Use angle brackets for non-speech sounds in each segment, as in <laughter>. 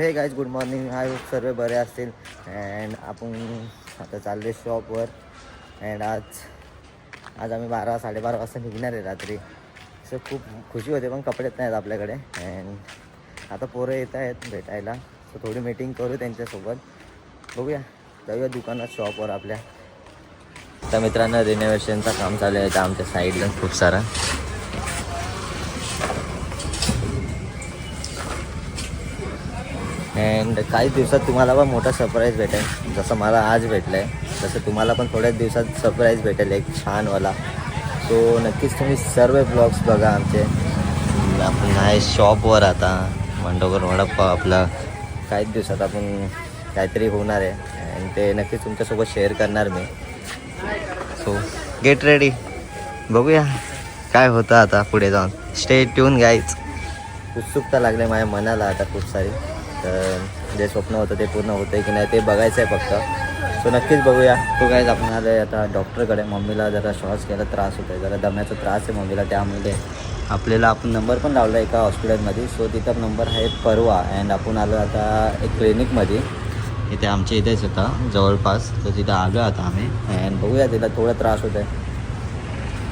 हे guys good morning hi सर्व बरे असतील. अँड आपण आता चालले शॉपवर अँड आज आज आम्ही बारा साडेबारा वाजता निघणार आहे रात्री. सो खूप खुशी होते पण कपडेच नाहीत आपल्याकडे. अँड आता पोरं येत आहेत भेटायला. सो थोडी मीटिंग करू त्यांच्यासोबत. बघूया. जाऊया दुकानात शॉपवर आपल्या. तर मित्रांना रिनोव्हेशनचं काम चालू आहे आमच्या साईडला खूप सारा. अँड काही दिवसात तुम्हाला पण मोठा सरप्राईज भेटेल. जसं मला आज भेटलं आहे तसं तुम्हाला पण थोड्याच दिवसात सरप्राईज भेटेल एक छानवाला. सो नक्कीच तुम्ही सर्व ब्लॉग्स बघा आमचे. आपण आहे शॉपवर आता. मंडोगर वडाप्पा आपला. काहीच दिवसात आपण काहीतरी होणार आहे. अँड ते नक्कीच तुमच्यासोबत शेअर करणार मी. सो गेट रेडी बघूया काय होतं आता पुढे जाऊन. स्टे ट्यून गाईच उत्सुकता लागली माझ्या मनाला आता खूप सारी. तर जे स्वप्न होतं ते पूर्ण होतं की नाही ते बघायचं आहे फक्त. सो नक्कीच बघूया. तो काय आपण आलं आहे आता डॉक्टरकडे मम्मीला जरा श्वास घ्यायला त्रास होतो आहे जरा दम्याचा त्रास आहे मम्मीला त्यामुळे आपल्याला आपण नंबर पण लावला आहे एका हॉस्पिटलमध्ये सो तिथं नंबर आहे परवा अँड आपण आलो आता एक क्लिनिकमध्ये इथे आमच्या इथेच होता जवळपास. तर तिथं आलो आता आम्ही अँड बघूया तिला थोडा त्रास होत आहे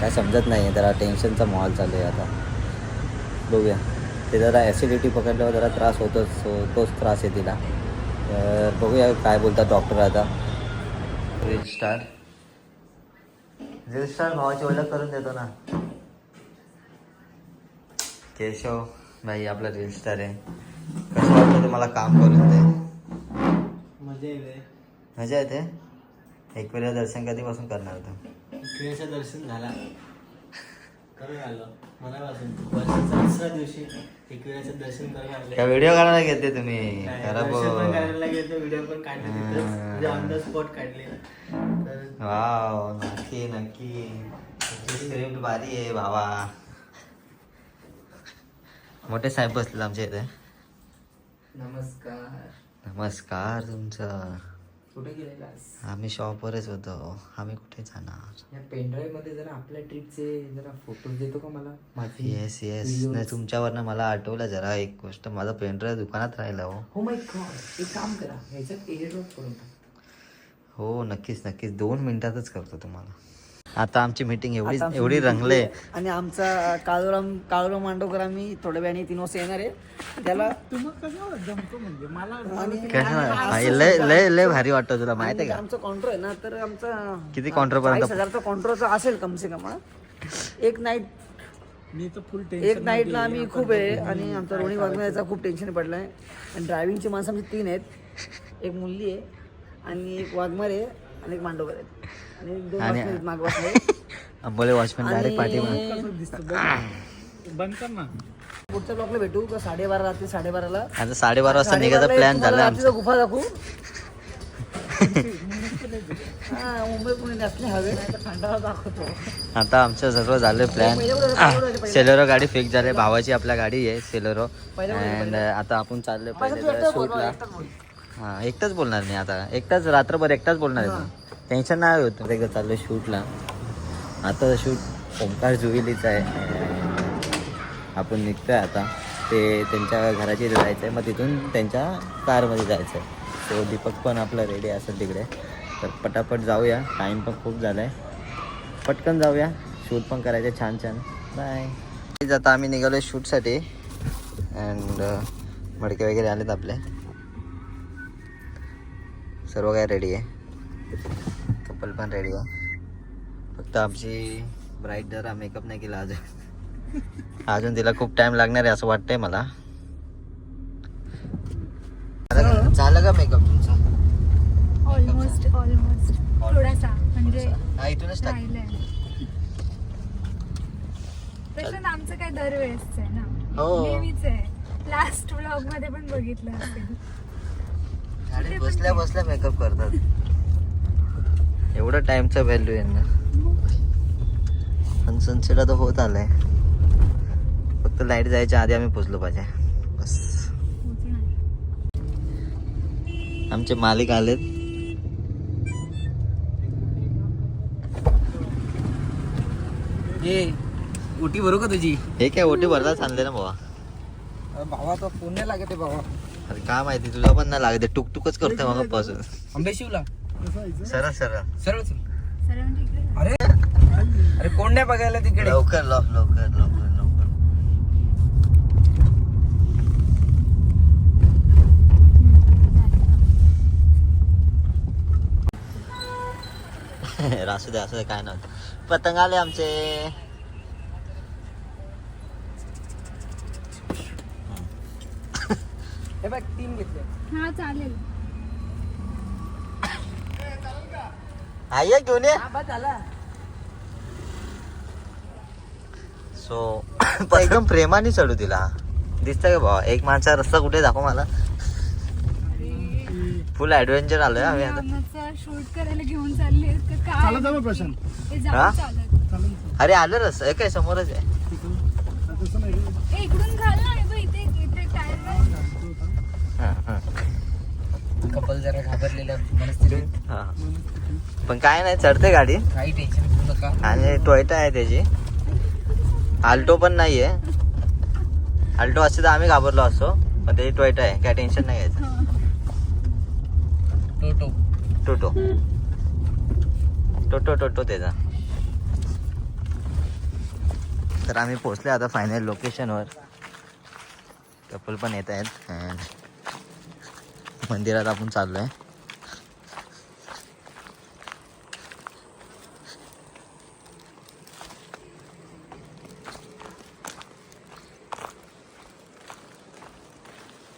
काय समजत नाही आहे जरा टेन्शनचा माहोल चालू आहे आता. बघूया. ते जरा ॲसिडिटी पकडल्यावर जरा त्रास होतोच तोच त्रास आहे तिला. तर बघूया काय बोलतात डॉक्टर आता. रील स्टार रील स्टार भावाची ओळख करून देतो ना. केशव भाई आपला रील स्टार आहे. कसं वाटतं तुम्हाला काम करून ते? मजा येते. मजा येते? एक वेळा दर्शन कधीपासून करणार होतं? दर्शन झाला. करून आलो. वर्षाच्या दुसऱ्या दिवशी एक वेळेचं दर्शन करून आले का व्हिडिओ काढायला घेते तुम्ही. दर्शन पण करायला व्हिडिओ पण काढले. म्हणजे ऑन द स्पॉट काढले. तर वाव नक्की नक्की. स्क्रिप्ट भारी आहे भावा. मोठे साहेब बसले आमच्या इथे. नमस्कार. नमस्कार तुमचं. कुठे गेलेलास? आम्ही शॉपवरच होतो. आम्ही कुठे जाणार? या पेनड्राईव्हमध्ये जरा आपल्या ट्रिपचे जरा फोटोज देतो का मला? माझी येस येस videos. नाही तुमच्यावरनं मला आठवलं जरा एक गोष्ट. माझा पेनड्राईव्ह दुकानात राहिला हो. हो माय गॉड एक काम करा. ह्याच्यात एडिट करून टाक. हो नक्कीच नक्कीच. दोन मिनिटातच करतो तुम्हाला. आता आमची मीटिंग एवढी एवढी रंगले आणि आमचा काळूराम काळूराम मांडवकर आम्ही थोड्या वेळाने तीन वाजता येणार आहे. त्याला काय लय लय लय भारी वाटतं तुला माहिती आहे का? आमचा कॉन्ट्रो आहे ना तर आमचा किती counter पर्यंत? हजारचा कॉन्ट्रोचा असेल कम से कम हा. एक नाईट एक नाईटला आम्ही खूप आहे आणि आमचा रोणी वागण्याचा खूप टेन्शन पडलाय. आणि ड्रायव्हिंगची माणसं आमची तीन आहेत. एक मुलगी आहे आणि एक वाघमारे आहे आणि एक मांडवकर आहेत. आणि <laughs> अंबोले वॉचमॅन डायरेक्ट पाठी पुढच्या ब्लॉकला भेटू का? साडेबारा रात्री साडेबाराला. आता साडेबारा वाजता निघायचा प्लॅन झाला रात्रीचा आमचा. गुफा दाखवू. <laughs> हा मुंबई पुणे नॅशनल हवे खंडाळा दाखवतो. आता आमचं सर्व झालं प्लॅन सेलेरो गाडी फिक्स झाली. भावाची आपल्या गाडी आहे सेलेरो. अँड आता आपण चाललो पहिले शूटला हां एकटाच बोलणार मी आता. एकटाच रात्रभर एकटाच बोलणार आहे टेन्शन नाही होतं. एकदा चाललं शूटला. आता शूट ओंकार जुविलीचा आहे. आपण निघतो आहे आता. ते त्यांच्या घराची जायचं आहे. मग तिथून त्यांच्या कारमध्ये जायचं आहे तो दीपक पण आपला रेडी असेल तिकडे. तर पटापट जाऊया. टाईम पण खूप झाला आहे पटकन जाऊया. शूट पण करायचं छान छान. बाय आता आम्ही निघालो शूटसाठी. अँड uh, मडके वगैरे आलेत आपले. सर्व काय रेडी आहे? कपल पण रेडी आहे फक्त आमची ब्राईट जरा मेकअप नाही केला अजून. अजून तिला खूप टाइम लागणार आहे असं वाटतंय मला. झालं- झालं का मेकअप तुमचा? ऑलमोस्ट ऑलमोस्ट थोडासा म्हणजे हा इथूनच टाक. प्रशांत आमचं काय दरवेळेस आहे ना. हो. नेहमीच आहे. लास्ट व्लॉगमध्ये पण बघितलं असेल. बसल्या बसल्या मेकअप करतात. एवढं टाइमचा व्हॅल्यू यांना पण सनसेट आता होत आलाय. फक्त लाइट जायच्या आधी आम्ही पोचलो पाहिजे. बस. आमचे मालिक आलेत. ये उटी भरू का तुझी? हे काय ओटी भरताच आणले ना बाबा भावा तो पुण्याला गेले भावा. अरे काय माहिती तुला पण नाही लागते टुकटुकच करतोय मग पासून. आंबेशिवला? सरळ सरळ. सरळ आहे अरे अरे कोण नाही बघायला तिकडे? लवकर लव लवकर लवकर लवकर. <laughs> असू दे असू दे काय नव्हतं. पतंग आले आमचे. हे बघ तीन घेतले. हा चालेल. आई घेऊन ये. सो <coughs> एकदम प्रेमाने चढू तिला. दिसतंय का भावा? एक माणसा रस्ता कुठे दाखव मला. फुल ऍडव्हेंचर आलोय आम्ही आता. शूट करायला घेऊन चालले हे हा? अरे आलं रस्ता. हे काय समोरच आहे? हे हा, हा, कपल जरा घाबरलेलं मनस्थितीत. हा. पण काय नाही चढते गाडी. काही टेन्शन घेऊ नका. आणि टोयटा आहे त्याची. आल्टो पण नाहीये. आल्टो असते तर आम्ही घाबरलो असतो पण त्याची टोयटा आहे काय टेन्शन नाही घ्यायचं टोटो. टोटो. टोटो टोटो त्याचा. तर आम्ही पोचले आता फायनल लोकेशनवर कपल पण येत आहेत. मंदिरात आपण चाललोय.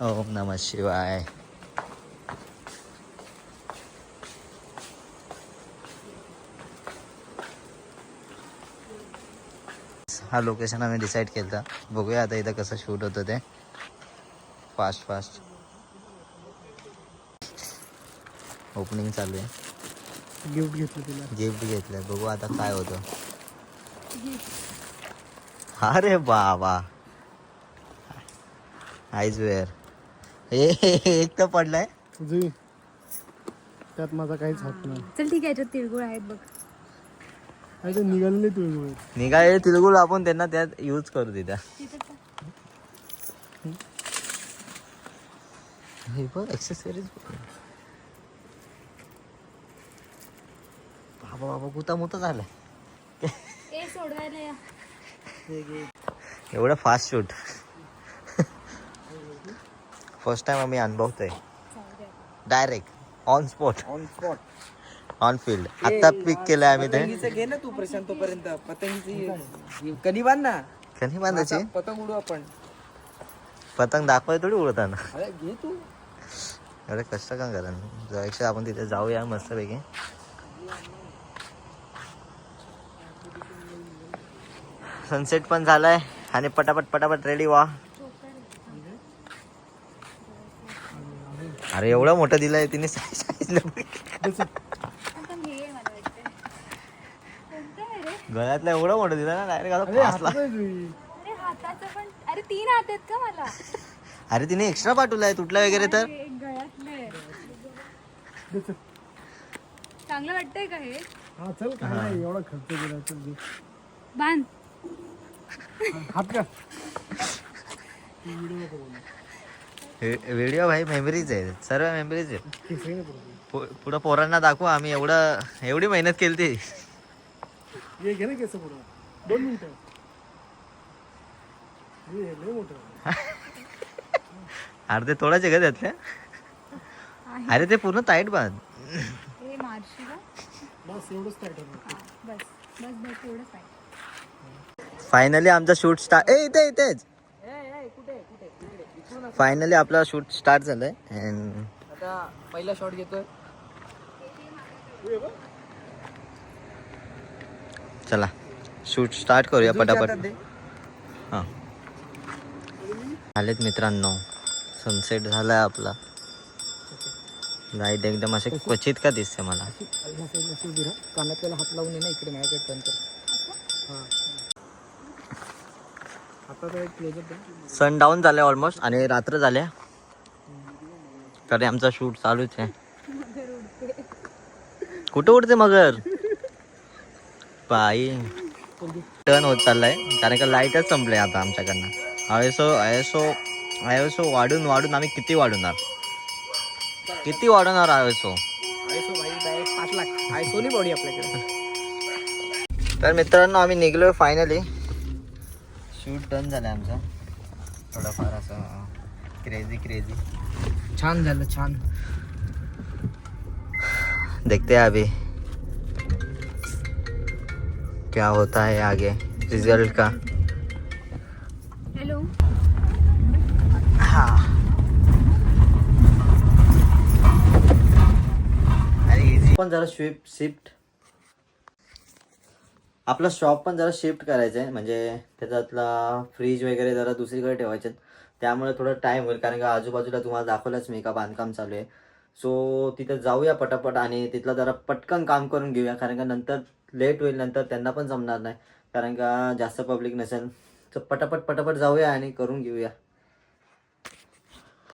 ओम नमः शिवाय। हा लोकेशन आम्ही डिसाईड केलं बघूया आता इथं कसं शूट होतं ते. फास्ट फास्ट ओपनिंग चालू आहे. गिफ्ट घेतलं तिला. गिफ्ट घेतलंय. बघू आता काय होतं. अरे बाबा. आईज वेअर एक तर पडलाय. जुई त्यात माझा काहीच हात नाही. चल ठीक आहे याच्यात तिळगुळ आहेत बघ. काय ते निघालेले तुझे निघाले तिळगुळ आपण त्यांना त्यात यूज करू तिथं. हे बघ एक्सेसरीज बाबा बाबा कुता मुता झालाय. ए सोडवायला या. एवढं फास्ट शूट फर्स्ट टाइम आम्ही अनुभवतोय. Direct on spot on spot on field आता पिक केलंय आम्ही ते. घे ना तू प्रशांत तोपर्यंत. पतंगीची कधी बांध ना कधी बांधायची पतंग उडू आपण. पतंग दाखवाय थोडी उडताना. अरे घे तू. एवढे कष्ट का करा? जायचं आपण तिथे जाऊया मस्तपैकी. सनसेट पण झालाय. आणि पटापट पटापट रेडी व्हा. अरे एवढं मोठं दिलंय तिने हे गळ्यातलं एवढं मोठं दिलं ना डायरेक्ट फासला. अरे हाताचं पण अरे तीन हात आहेत का मला? अरे तिने एक्स्ट्रा पाठवलाय तुटला वगैरे तर. अरे, एक गळ्यातले. चांगलं वाटतंय का हे? हा चल काय नाही एवढा खर्च केला चल दे. बांध. हात का <laughs> व्हिडिओ भाई मेमरीज आहे सर्व मेमरीज आहेत. पु- पुढं पोरांना दाखवू आम्ही एवढं एवढी मेहनत केली ती. ये घे ना केस पुढं. दोन मिनिटं. हे लय मोठं अर्धे थोडाचे का त्यातल्या अरे ते पूर्ण टाईट बांध. हे मारशी का? बस एवढंच काय ठरलं बस. बस बस एवढंच आहे फायनली आमचा शूट स्टार्ट ए इथे इथेच. फायनली आपला शूट स्टार्ट झालंय. अँड आता पहिला शॉट घेतोय. चला. शूट स्टार्ट करूया पटापट. हां. आलेत मित्रांनो. सनसेट झालाय आपला. लाइट एकदम असे क्वचित का दिसते मला? बिरा कानातल्याला हात लावून ये ना इकडे माझ्याकडे टर्न कर. हा आता तर एक क्लोजअप द्या सन डाऊन झाले ऑलमोस्ट आणि रात्र झाल्या तरी आमचा शूट चालूच आहे कुठं उडते मगर? बाई. टर्न होत चाललाय. कारण का लाईटच संपले आता आमच्याकडनं. आयसो आयसो आयएसओ वाढून वाढून आम्ही किती वाढवणार? किती वाढवणार आयसो पाच लाख. आयसोनी बॉडी आपल्याकडे. तर मित्रांनो आम्ही निघलोय फायनली शूट डन झालं आमचा. थोडाफार असं क्रेझी क्रेझी छान झालं छान. देखते हैं अभी क्या होता है आगे रिजल्ट का. हॅलो पण जरा शिफ्ट शिफ्ट आपलं शॉप पण जरा शिफ्ट करायचं आहे म्हणजे त्याच्यातला फ्रीज वगैरे जरा दुसरीकडे ठेवायचे त्यामुळे थोडं टाईम होईल. कारण का आजूबाजूला तुम्हाला दाखवलंच मी का बांधकाम चालू आहे. सो तिथं जाऊया पटापट आणि तिथलं जरा पटकन काम करून घेऊया. कारण का नंतर लेट होईल. नंतर त्यांना पण जमणार नाही. कारण का जास्त पब्लिक नसेल. तर पटापट पटापट जाऊया आणि करून घेऊया.